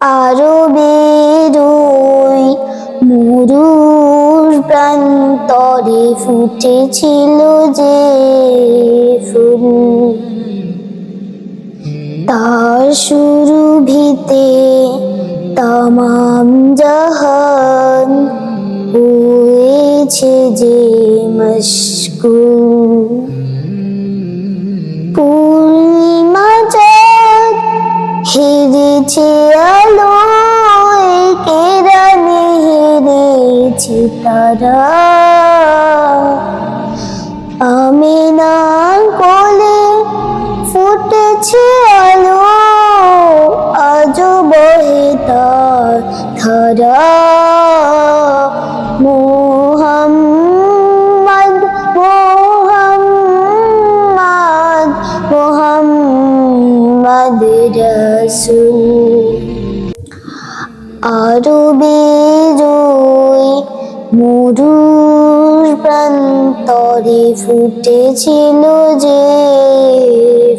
আরও বেরোই মরুর প্রান্তরে ফুটেছিল যে ফুল। তার শুরু ভিতে তামাম জাহান হয়েছে যে মশগুল হেরেছে আলো কেরানে হেরেছে তারা আমিনার কোলে ফুটেছে আলো। আরও বেরোই মরুর প্রান্তরে ফুটেছিল যে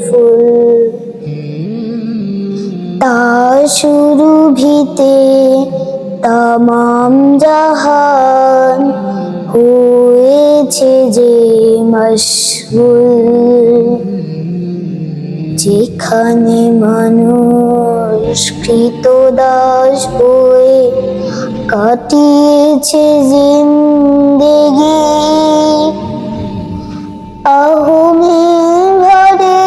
ফুল। তার শুরু ভিতে তামাম জাহান হয়েছে যে মশগুল। যেখানে মানুষ কৃত দাস হয়ে কাটিয়েছে জিন্দেগি, আহমে ঘরে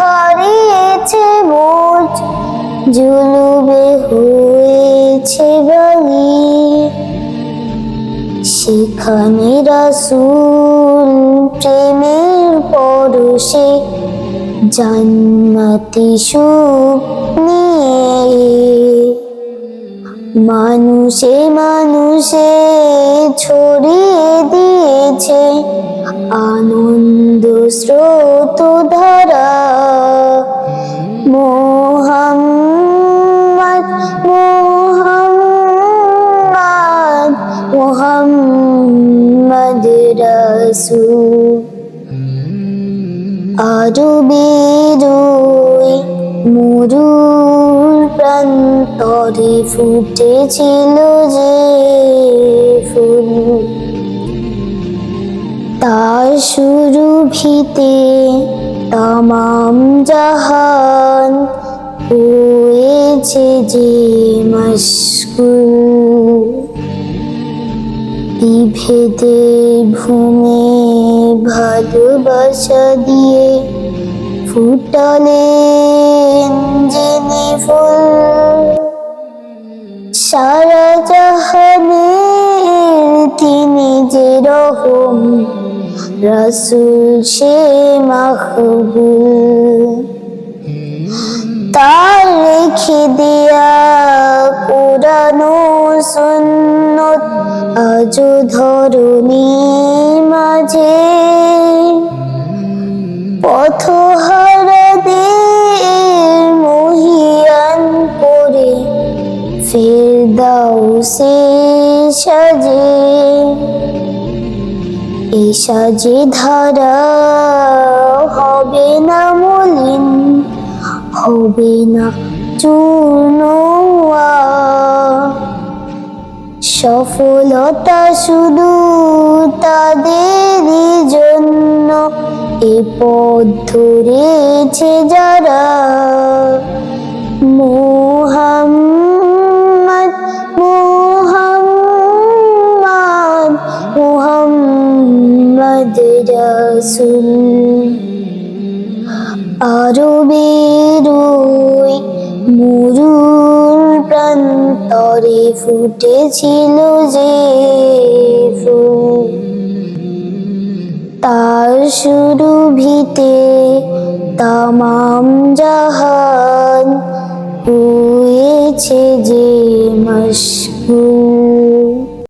হারিয়েছে বোঝ জুলুবে হয়েছে বাগি সেখানে রাসুল প্রেমের পরশে জান্নাতি সুখ নিয়ে মানুষে মানুষে ছড়িয়ে দিয়েছে আনন্দ স্রোত ধারা। মোহাম্মদ মোহাম্মদ মোহাম্মদ রসুল। আরও বেরোই মরুর প্রান্তরে ফুটেছিল যে ফুল। তার শুরু ভিতে তামাম জাহান হয়েছে যে মশগুল বিভেদে ভূমে ভালোবাসা দিয়ে ফুটালেন জেনে ফুল তিনি যে রহম, রসুল সে মাহবুল। তার রেখে দেয়া কোরআনো সুন্নত আজ ধরণী মাঝে এই সাজে ধারা হবে না মলিন, হবে না চূর্ণ সফলতা শুধু তাদেরই জন্য, এ পথ ধরেছে যারা। মোহাম্মদ রসুল আরও বেরোই মরুর প্রান্তরে ফুটেছিল যে ফুল। তার ভিতে তামাম জাহান হয়েছে যে মশগুল।